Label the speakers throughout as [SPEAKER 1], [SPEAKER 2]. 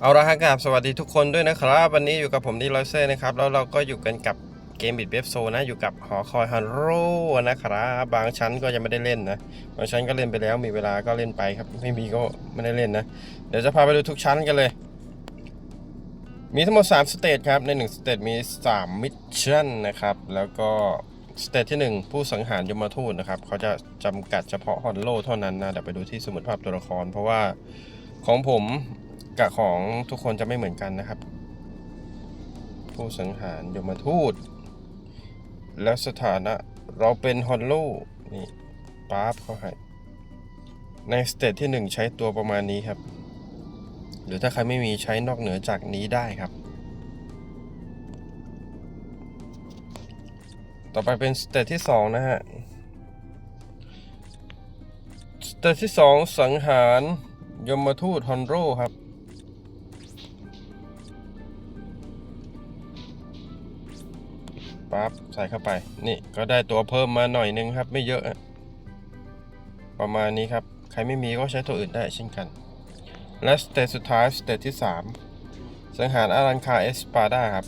[SPEAKER 1] เอาละครับกับสวัสดีทุกคนด้วยนะครับ วันนี้อยู่กับผมดีลอยเซ่นะครับ แล้วเราก็อยู่กันกับเกมบิดเบฟโซนะ อยู่กับหอคอยฮันโร่นะครับ บางชั้นก็ยังไม่ได้เล่นนะ บางชั้นก็เล่นไปแล้วมีเวลาก็เล่นไปครับ ไม่มีก็ไม่ได้เล่นนะ เดี๋ยวจะพาไปดูทุกชั้นกันเลย มีทั้งหมด 3 สเตจครับ ใน 1 สเตจมี 3 มิชชั่นนะครับ แล้วก็สเตจที่ 1 ผู้สังหารยมทูตนะครับเขาจะจำกัดเฉพาะฮอนโลเท่านั้นนะเดี๋ยวไปดูที่สมุดภาพตัวละคร เพราะว่าของผม กับของทุกคนจะไม่เหมือนกันนะครับ ผู้สังหารยมทูต แล้วสถานะเราเป็นฮอนโลนี่ป๊าบเขาให้ในสเตจที่ 1 ใช้ตัวประมาณนี้ครับ หรือถ้าใครไม่มีใช้นอกเหนือจากนี้ได้ครับ ต่อไปเป็นสเตจที่ 2 นะฮะ สเตจที่ 2 สังหารยมทูตฮอนโรครับ ปั๊บใส่เข้าไป นี่ก็ได้ตัวเพิ่มมาหน่อยนึงครับ ไม่เยอะ ประมาณนี้ครับ ใครไม่มีก็ใช้ตัวอื่นได้เช่นกัน และสเตจสุดท้ายสเตจที่ 3 สังหารอารันคาเอสปาดาครับ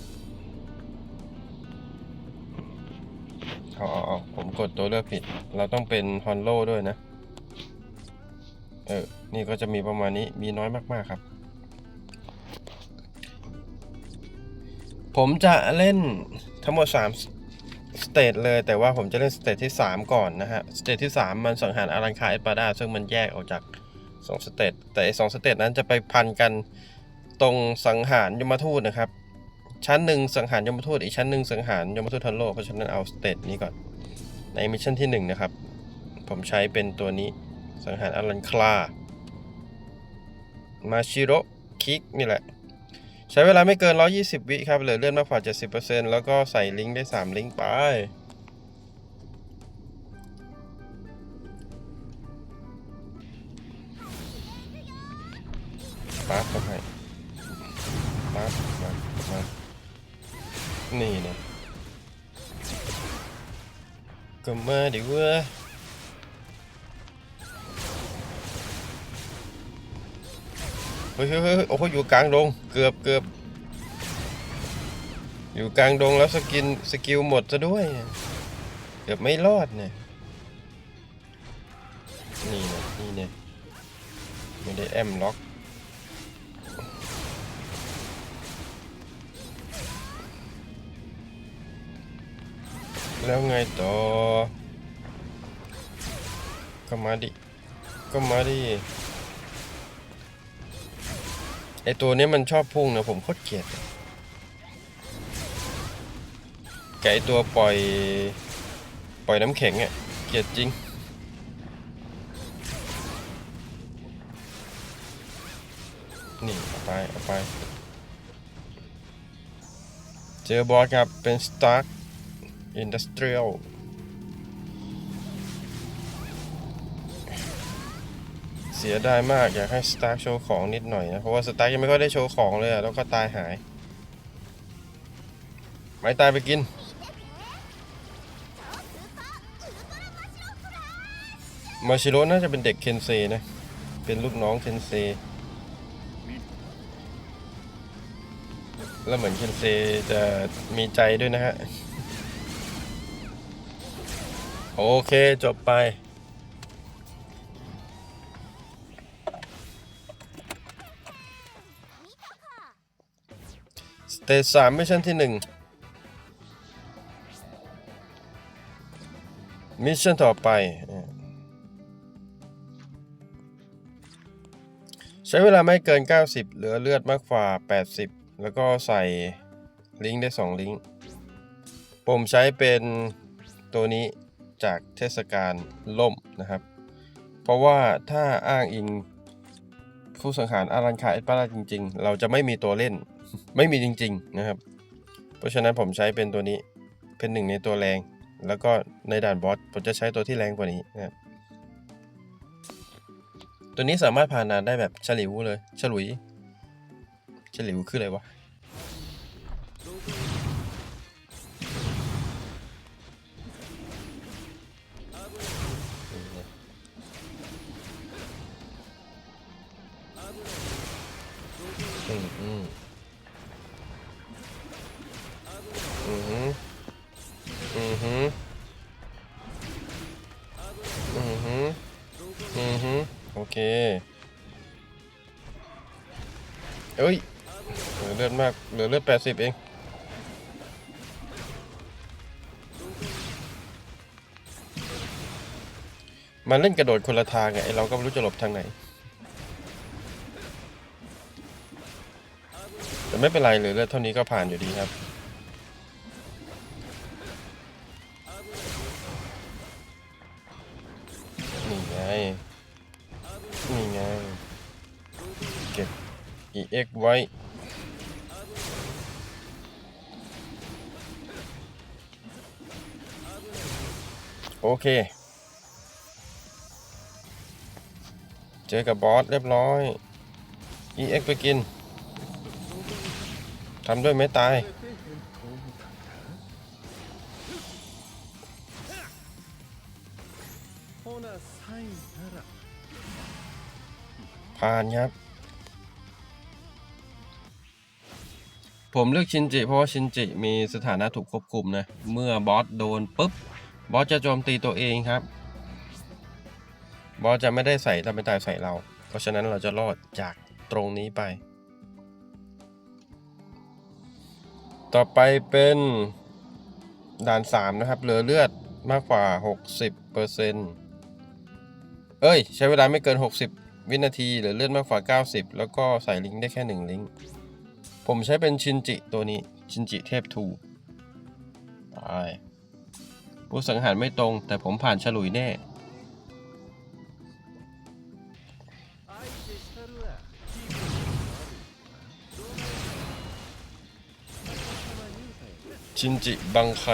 [SPEAKER 1] เอาเอาเอาผมกดตัวเลือกผิด เราต้องเป็นฮอนโลด้วยนะ เออ นี่ก็จะมีประมาณนี้มีน้อยมาก ๆ ครับ ผมจะเล่น ทั้งหมด3สเตจเลย แต่ว่าผมจะเล่นสเตจที่ 3 ก่อนนะฮะ สเตจที่ 3 มันสังหารอารันคาเอสปาดาซึ่งมันแยกออกจากสองสเตจ แต่สองสเตจนั้นจะไปพันกันตรงสังหารยมทูตนะครับ ชั้นหนึ่งสังหารยมทูตอีกชั้นหนึ่งสังหารยมทูตทันโลก เพราะฉะนั้นเอาสเตจนี้ก่อน ในมิชชั่นที่หนึ่งนะครับ ผมใช้เป็นตัวนี้สังหารอลันคลา มาชิโรคิกนี่แหละ ใช้เวลาไม่เกิน 120 วิครับเหลือเลื่อนมากกว่า 70%แล้วก็ใส่ลิงก์ได้ 3 ลิงก์ไป ปั๊บเข้าไปปั๊บมามานี่เนี่ยก็มาดิเว้ย ฮ้ยเฮ้ยเฮ้ยโอ้โหอยู่กลางดงเกือบเกือบอยู่กลางดงแล้วสกินสกิลหมดซะด้วย เกือบไม่รอดเนี่ยนี่เนี่ยนี่เนี่ยไม่ได้แอมล็อกแล้วไงต่อก็มาดิก็มาดิ ไอตัวนี้มันชอบพุ่งนะผมโคตรเกลียดไก่ตัวปล่อย ปล่อยน้ำแข็งอะเกลียดจริง นี่เอาไปเอาไป เจอบอสครับเป็นสตาร์ Industrial เสียดายมากอยากให้สตาร์โชว์ของนิดหน่อยนะ เพราะว่าสตาร์ยังไม่ค่อยได้โชว์ของเลยอะแล้วก็ตายหาย ไม่ตายไปกิน มาชิโร่น่าจะเป็นเด็กเคนเซนะ เป็นลูกน้องเคนเซ แล้วเหมือนเคนเซจะมีใจด้วยนะฮะ โอเคจบไป เตสามมิชชั่นที่หนึ่งมิชชั่นต่อไป ใช้เวลาไม่เกิน 90 เหลือเลือดมากกว่า 80 แล้วก็ใส่ลิงก์ได้ 2 ลิงก์ผมใช้เป็นตัวนี้จากเทศกาลล่มนะครับ เพราะว่าถ้าอ้างอิงผู้สังหารอารันคาเอสปาราจริง ๆ เราจะไม่มีตัวเล่น ไม่มีจริง ๆนะครับ เพราะฉะนั้นผมใช้เป็นตัวนี้เป็นหนึ่งในตัวแรง แล้วก็ในด่านบอสผมจะใช้ตัวที่แรงกว่านี้นะครับตัวนี้สามารถผ่านด่านได้แบบฉลิวเลย ฉลุย ฉลิวคืออะไรวะ แปดสิบเอง มันเล่นกระโดดคนละทางไงเราก็ไม่รู้จะหลบทางไหน แต่ไม่เป็นไรเหลือเลือดเท่านี้ก็ผ่านอยู่ดีครับนี่ไง นี่ไง เก็บ EX ไว้ โอเค เจอกับบอสเรียบร้อย EX ไปกิน ทำด้วยไม่ตาย ผ่านครับ ผมเลือกชินจิ เพราะว่าชินจิมีสถานะถูกควบคุมนะ เมื่อบอสโดนปุ๊บ บอสจะโจมตีตัวเองครับ บอสจะไม่ได้ใส่ทำเป็นตายใส่เรา เพราะฉะนั้นเราจะรอดจากตรงนี้ไป ต่อไปเป็นด่าน 3 นะครับ เหลือเลือดมากกว่า 60%เอ้ย ใช้เวลาไม่เกิน 60 วินาที เหลือเลือดมากกว่า 90 แล้วก็ใส่ลิงก์ได้แค่ 1 ลิงก์ ผมใช้เป็นชินจิตัวนี้ ชินจิเทพทูไป ผู้สังหารไม่ตรง แต่ผมผ่านฉลุยแน่ ชินจิบังไค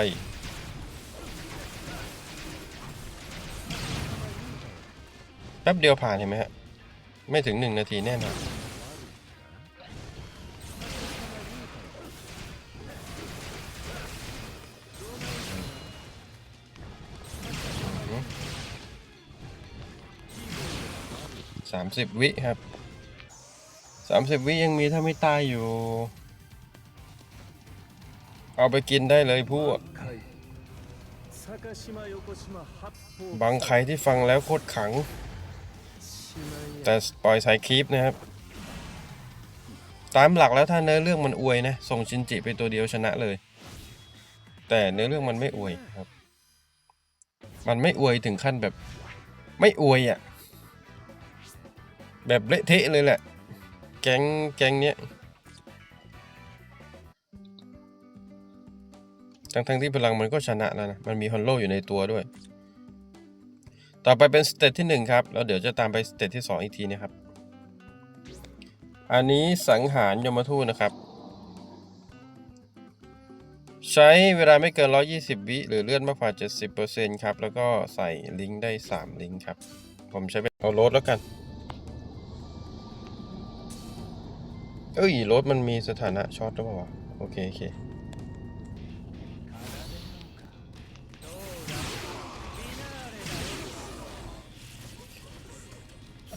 [SPEAKER 1] แป๊บเดียวผ่านเห็นไหมฮะ ไม่ถึงหนึ่งนาทีแน่นอน สามสิบวิครับสามสิบวิยังมีถ้าไม่ตายอยู่ เอาไปกินได้เลยพวกบางใครที่ฟังแล้วโคตรขัง แต่ปล่อยสายคลิปนะครับ ตามหลักแล้วถ้าเนื้อเรื่องมันอวยนะ ส่งชินจิไปตัวเดียวชนะเลย แต่เนื้อเรื่องมันไม่อวยครับ มันไม่อวยถึงขั้นแบบ ไม่อวยอะ่ะ แบบเละเทะเลยแหละ แก๊งแก๊งเนี้ยทั้งทั้งที่พลังมันก็ชนะแล้วนะ มันมีฮอนโลอยู่ในตัวด้วย ต่อไปเป็นสเตจที่ 1 ครับ แล้วเดี๋ยวจะตามไปสเตจที่ 2 อีกทีนะครับ อันนี้สังหารยมทูตนะครับ ใช้เวลาไม่เกิน 120 วิหรือเลื่อนมากกว่า 70%ครับ แล้วก็ใส่ลิงก์ได้ 3 ลิงก์ครับ ผมใช้เป็นเอาโรดแล้วกัน เอ้ยรถมันมีสถานะช็อตหรือเปล่าวะโอเคโอเค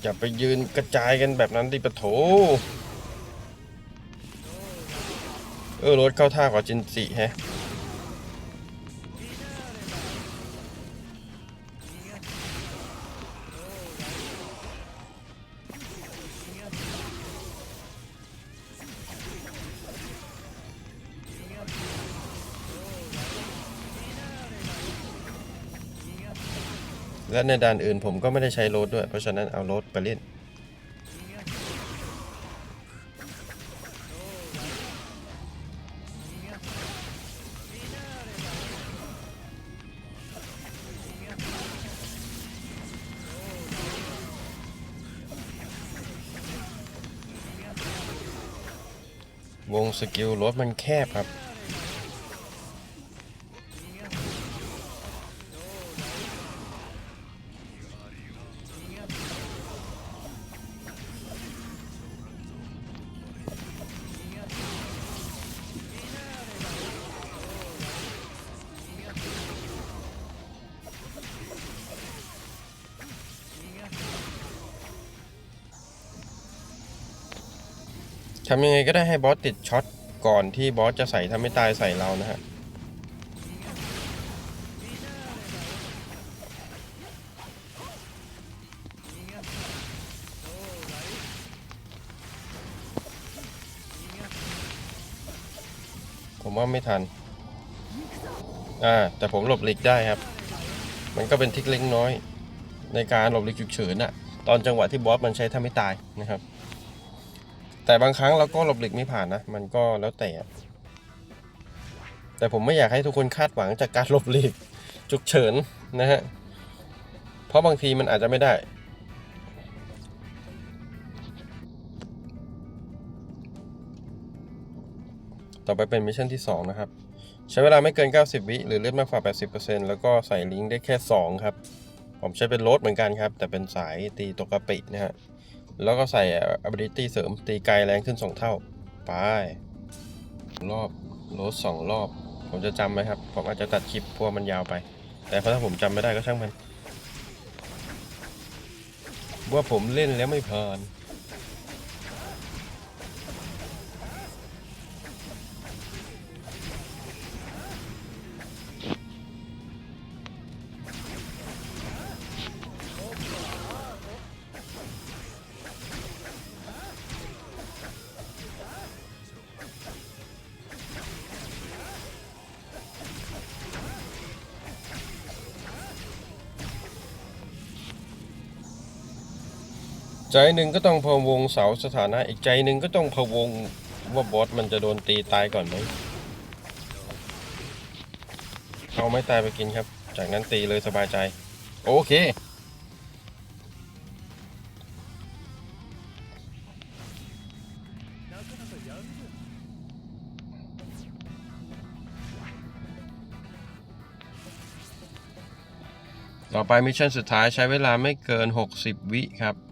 [SPEAKER 1] อย่าไปยืนกระจายกันแบบนั้นดิปะโถ เออรถเข้าท่ากว่าจินสิแฮะ และในด่านอื่นผมก็ไม่ได้ใช้โรถด้วย เพราะฉะนั้นเอาโรถไปเล่น วงสกิลรถมันแคบครับ ทำยังไงก็ได้ให้บอสติดช็อตก่อนที่บอสจะใส่ทำให้ตายใส่เรานะฮะผมว่าไม่ทัน อ่า แต่ผมหลบหลีกได้ครับ มันก็เป็นทิกเล็กน้อย ในการหลบหลีกฉุกเฉินอะตอนจังหวะที่บอสมันใช้ทำให้ตายนะครับ แต่บางครั้งเราก็หลบหลีกไม่ผ่านนะ มันก็แล้วแต่ แต่ผมไม่อยากให้ทุกคนคาดหวังจากการหลบหลีกฉุกเฉินนะฮะ เพราะบางทีมันอาจจะไม่ได้ ต่อไปเป็นมิชชั่นที่ 2 นะครับ ใช้เวลาไม่เกิน 90 วิหรือเลือดมากกว่า 80%แล้วก็ใส่ลิงก์ได้แค่ 2 ครับ ผมใช้เป็นโรดเหมือนกันครับ แต่เป็นสายตีตกกะปินะฮะ แล้วก็ใส่ ability เสริมตีไกลแรงขึ้น 2 เท่า ไป รอบโรดสองรอบ ผมจะจำไหมครับ ผมอาจจะตัดคลิปเพราะวกมันยาวไป แต่ถ้าผมจำไม่ได้ก็ช่างมัน ว่าผมเล่นแล้วไม่พลาน ใจหนึ่งก็ต้องพะวงเสาสถานะ อีกใจหนึ่งก็ต้องพะวงว่าบอสมันจะโดนตีตายก่อนไหมเอาไม่ตายไปกินครับ จากนั้นตีเลยสบายใจ โอเค ต่อไปมิชชั่นสุดท้ายใช้เวลาไม่เกิน 60 วิครับ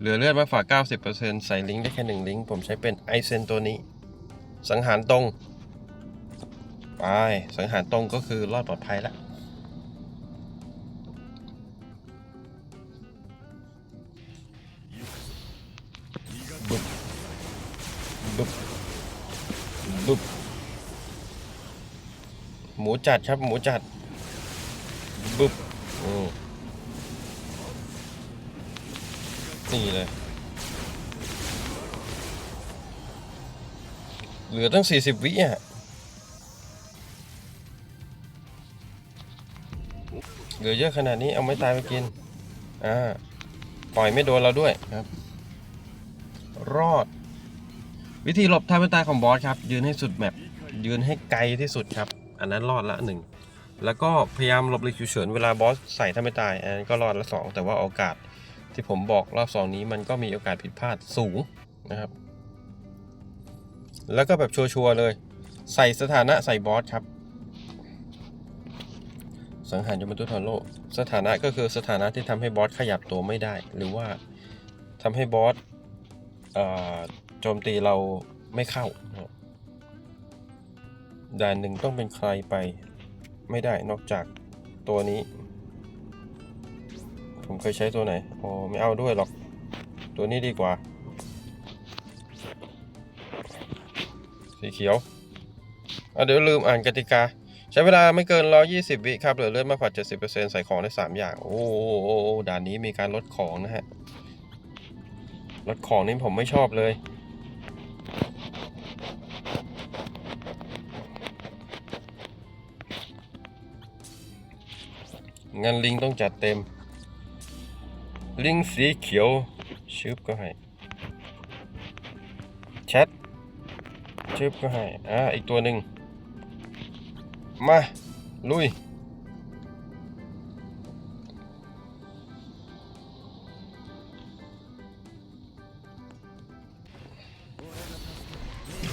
[SPEAKER 1] เหลือเลือดมากกว่า90%ใส่ลิงก์ได้แค่หนึ่งลิงก์ผมใช้เป็นไอเซนตัวนี้ สังหารตรงไปสังหารตรงก็คือรอดปลอดภัยแล้วบึบบึบบึบหมูจัดครับหมูจัดบึบอื นี่เลย เหลือตั้ง 40 วิอะ เหลือเยอะขนาดนี้เอาไม่ตายไปกิน อ่า ปล่อยไม่โดนเราด้วยครับ รอด วิธีหลบท่าไม่ตายของบอสครับ ยืนให้สุดแมปยืนให้ไกลที่สุดครับ อันนั้นรอดละหนึ่งแล้วก็พยายามหลบหลีกฉุกเฉินเวลาบอสใส่ท่าไม่ตายอันนั้นก็รอดละสองแต่ว่าโอกาส ที่ผมบอกรอบสองนี้มันก็มีโอกาสผิดพลาดสูงนะครับ แล้วก็แบบชัวร์ๆเลย ใส่สถานะใส่บอสครับ สังหารยมตุทอนโลสถานะก็คือสถานะที่ทำให้บอสขยับตัวไม่ได้ หรือว่าทำให้บอสโจมตีเราไม่เข้าด่านหนึ่งต้องเป็นใครไปไม่ได้นอกจากตัวนี้ ผมเคยใช้ตัวไหนโอ้ไม่เอาด้วยหรอก ตัวนี้ดีกว่า สีเขียวเดี๋ยวลืมอ่านกติกา ใช้เวลาไม่เกิน 120 วิครับเหลือเลือดมากกว่า 70%ใส่ของได้ 3 อย่าง โอ้โหโอ้โหด่านนี้มีการลดของนะฮะ ลดของนี่ผมไม่ชอบเลยงั้นลิงต้องจัดเต็ม ลิงสีเขียวชึบก็ให้แชทชึบก็ให้อ่าอีกตัวหนึ่งมา ลุย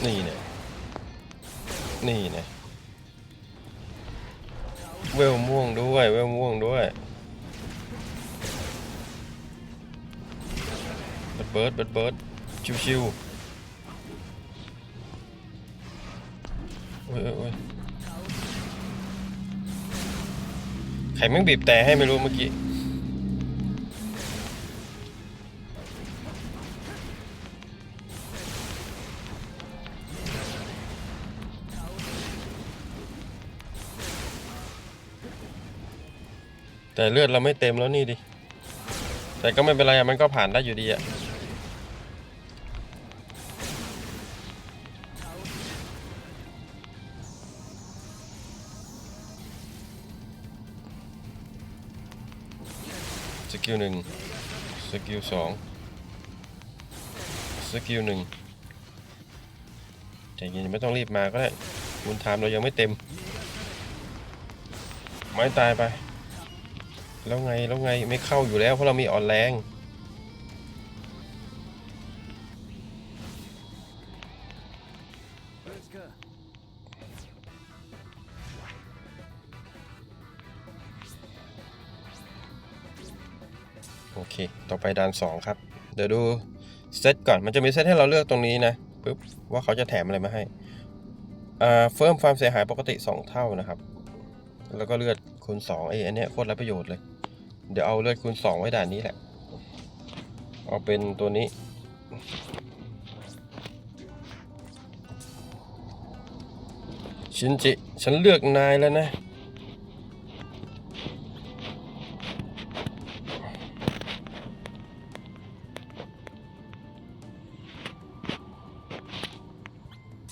[SPEAKER 1] นี่เนี่ยนี่เนี่ยเวลม่วงด้วย เวลม่วงด้วย เบิดเบิร์ดเบิดเบิร์ดชิวชิวโอ้ยโอ้ยใครแม่งบีบแต่ให้ไม่รู้เมื่อกี้แต่เลือดเราไม่เต็มแล้วนี่ดิ แต่ก็ไม่เป็นไรมันก็ผ่านได้อยู่ดีอะ กิลหนึ่งสกิลสองสกิลหนึ่งใจเย็นไม่ต้องรีบมาก็ได้คุณไทม์เรายังไม่เต็ม ไม้ตายไป แล้วไงแล้วไงไม่เข้าอยู่แล้วเพราะเรามีอ่อนแรง ต่อไปด่านสองครับ เดี๋ยวดูเซตก่อนมันจะมีเซตให้เราเลือกตรงนี้นะปึ๊บว่าเขาจะแถมอะไรมาให้อ่าเฟิร์มความเสียหายปกติ 2 เท่านะครับ แล้วก็เลือดคูณ2ไอ้อันเนี้ยโคตรไรประโยชน์เลย เดี๋ยวเอาเลือดคูณ 2 ไว้ด่านนี้แหละ เอาเป็นตัวนี้ชินจิ ฉันเลือกนายแล้วนะ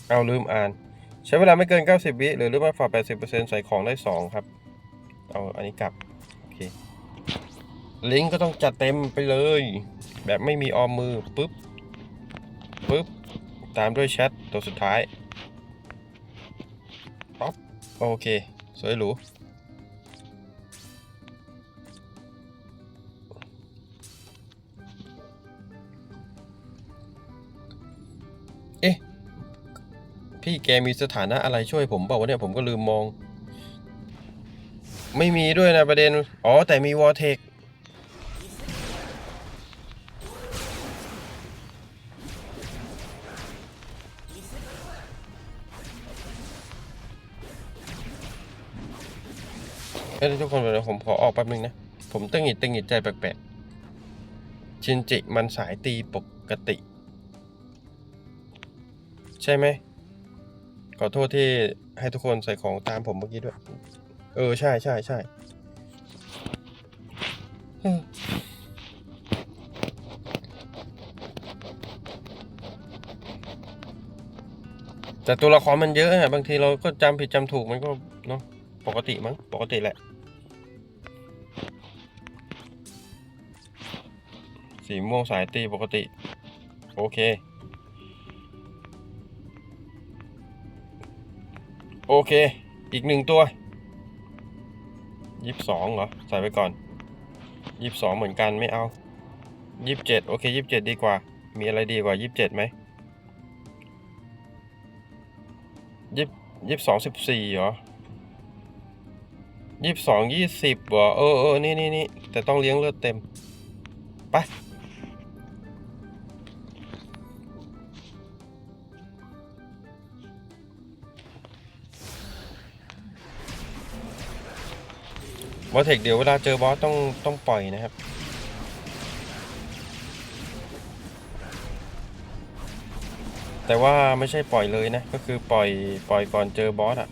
[SPEAKER 1] เอาลืมอ่าน ใช้เวลาไม่เกิน 90 วิหรือลืมมากกว่า 80%ใส่ของได้ 2 ครับ เอาอันนี้กลับ โอเค ลิงก์ก็ต้องจัดเต็มไปเลย แบบไม่มีออมมือปุ๊บปุ๊บ ตามด้วยแชทตัวสุดท้ายป๊อปโอเค สวยหรู พี่แกมีสถานะอะไรช่วยผมเปล่าวะเนี่ยผมก็ลืมมอง ไม่มีด้วยนะประเด็น อ๋อ แต่มีวอเทคเอ้ยทุกคนเดี๋ยวผมขอออกแป๊บนึงนะ ผมตึงหิดตึงหิดใจแปลกๆ ชินจิมันสายตีปกติ ใช่ไหม ขอโทษที่ให้ทุกคนใส่ของตามผมเมื่อกี้ด้วย เออ ใช่ใช่ใช่แต่ตัวละครมันเยอะอะบางทีเราก็จำผิดจำถูกมันก็เนาะปกติมั้งปกติแหละ สีม่วงสายตีปกติ โอเค โอเค อีกหนึ่งตัวยี่สิบสองเหรอ ใส่ไปก่อนยี่สิบสองเหมือนกันไม่เอายี่สิบเจ็ดโอเคยี่สิบเจ็ดดีกว่า มีอะไรดีกว่ายี่สิบเจ็ดไหมยี่ยี่สิบสองสิบสี่เหรอยี่สิบสองยี่สิบเหรอเออเออนี่นี่นี่แต่ต้องเลี้ยงเลือดเต็ม ไป วอสเทคเดี๋ยวเวลาเจอบอสต้องต้องปล่อยนะครับ แต่ว่าไม่ใช่ปล่อยเลยนะ ก็คือปล่อยปล่อยก่อนเจอบอสอะ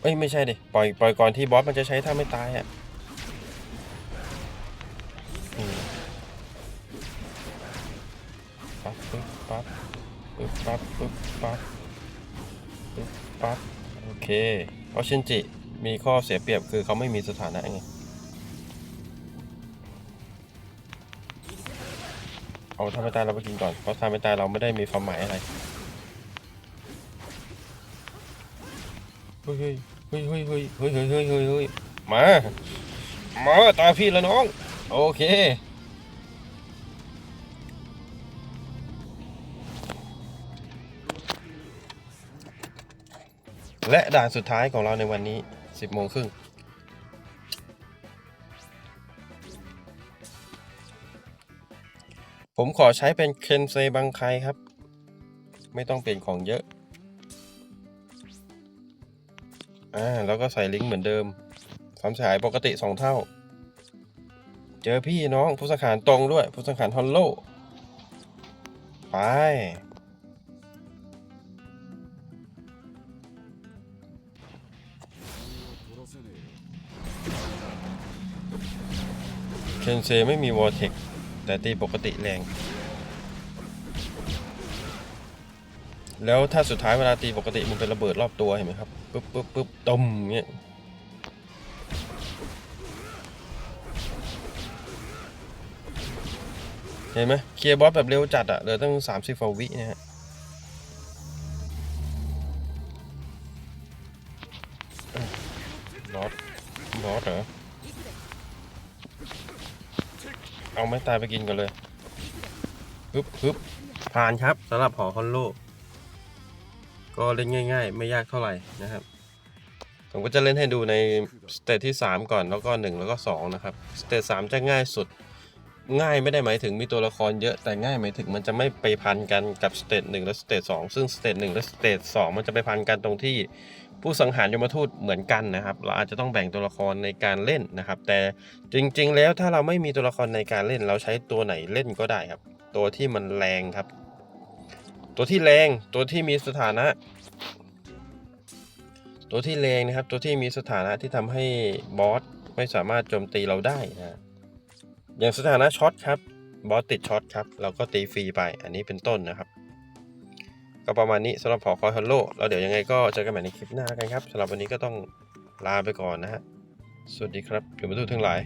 [SPEAKER 1] เอ้ยไม่ใช่ดิปล่อยปล่อยก่อนที่บอสมันจะใช้ถ้าไม่ตายอะปั๊บปึ๊บปั๊บปึ๊บปั๊บปึ๊บปั๊บปึ๊บปั๊บโอเคเพราะชินจิ มีข้อเสียเปรียบคือเขาไม่มีสถานะไง เอาทำไม่ตายเราไปกินก่อน เพราะทำไม่ตายเราไม่ได้มีความหมายอะไร เฮ้ยเฮ้ยเฮ้ยเฮ้ยเฮ้ยเฮ้ยเฮ้ยเฮ้ยเฮ้ยเฮ้ยมา มาตาพี่แล้วน้อง โอเคและด่านสุดท้ายของเราในวันนี้ 10โมงครึ่งผมขอใช้เป็นเคนเซบังไคครับ ไม่ต้องเปลี่ยนของเยอะ อ่า แล้วก็ใส่ลิงก์เหมือนเดิมความเสียหายปกติ 2 เท่า เจอพี่น้องผู้สังหารตรงด้วย ผู้สังหารฮอลโล ไป นเซไม่มีวอร์เทคแต่ตีปกติแรง แล้วถ้าสุดท้ายเวลาตีปกติมันเป็นระเบิดรอบตัวเห็นไหมครับปุ๊บปุ๊บปุ๊บตุ่มเงี้ยเห็นไหมเคลียร์บอสแบบเร็วจัดอะเหลือตั้งสามสิบฟวินะฮะ เอาไม้ตายไปกินกันเลยปึ๊บปึ๊บผ่านครับสำหรับหอคอนโล ก็เล่นง่าย ๆ ไม่ยากเท่าไหร่นะครับ ผมก็จะเล่นให้ดูในสเตจที่ 3 ก่อนแล้วก็ 1 แล้วก็ 2 นะครับ สเตจ3จะง่ายสุด ง่ายไม่ได้หมายถึงมีตัวละครเยอะแต่ง่ายหมายถึงมันจะไม่ไปพันกันกับสเตจ1และสเตจ2ซึ่งสเตจ1และสเตจ2มันจะไปพันกันตรงที่ ผู้สังหารยมทูตเหมือนกันนะครับ เราอาจจะต้องแบ่งตัวละครในการเล่นนะครับ แต่จริง ๆ แล้วถ้าเราไม่มีตัวละครในการเล่น เราใช้ตัวไหนเล่นก็ได้ครับ ตัวที่มันแรงครับ ตัวที่แรงตัวที่มีสถานะ ตัวที่แรงนะครับ ตัวที่มีสถานะที่ทำให้บอสไม่สามารถโจมตีเราได้นะอย่างสถานะช็อตครับบอสติดช็อตครับเราก็ตีฟรีไปอันนี้เป็นต้นนะครับ ก็ประมาณนี้สำหรับหอคอยฮัลโลแล้วเดี๋ยวยังไงก็เจอกันใหม่ในคลิปหน้ากันครับสำหรับวันนี้ก็ต้องลาไปก่อนนะฮะสวัสดีครับอยู่มาทุกทั้งหลาย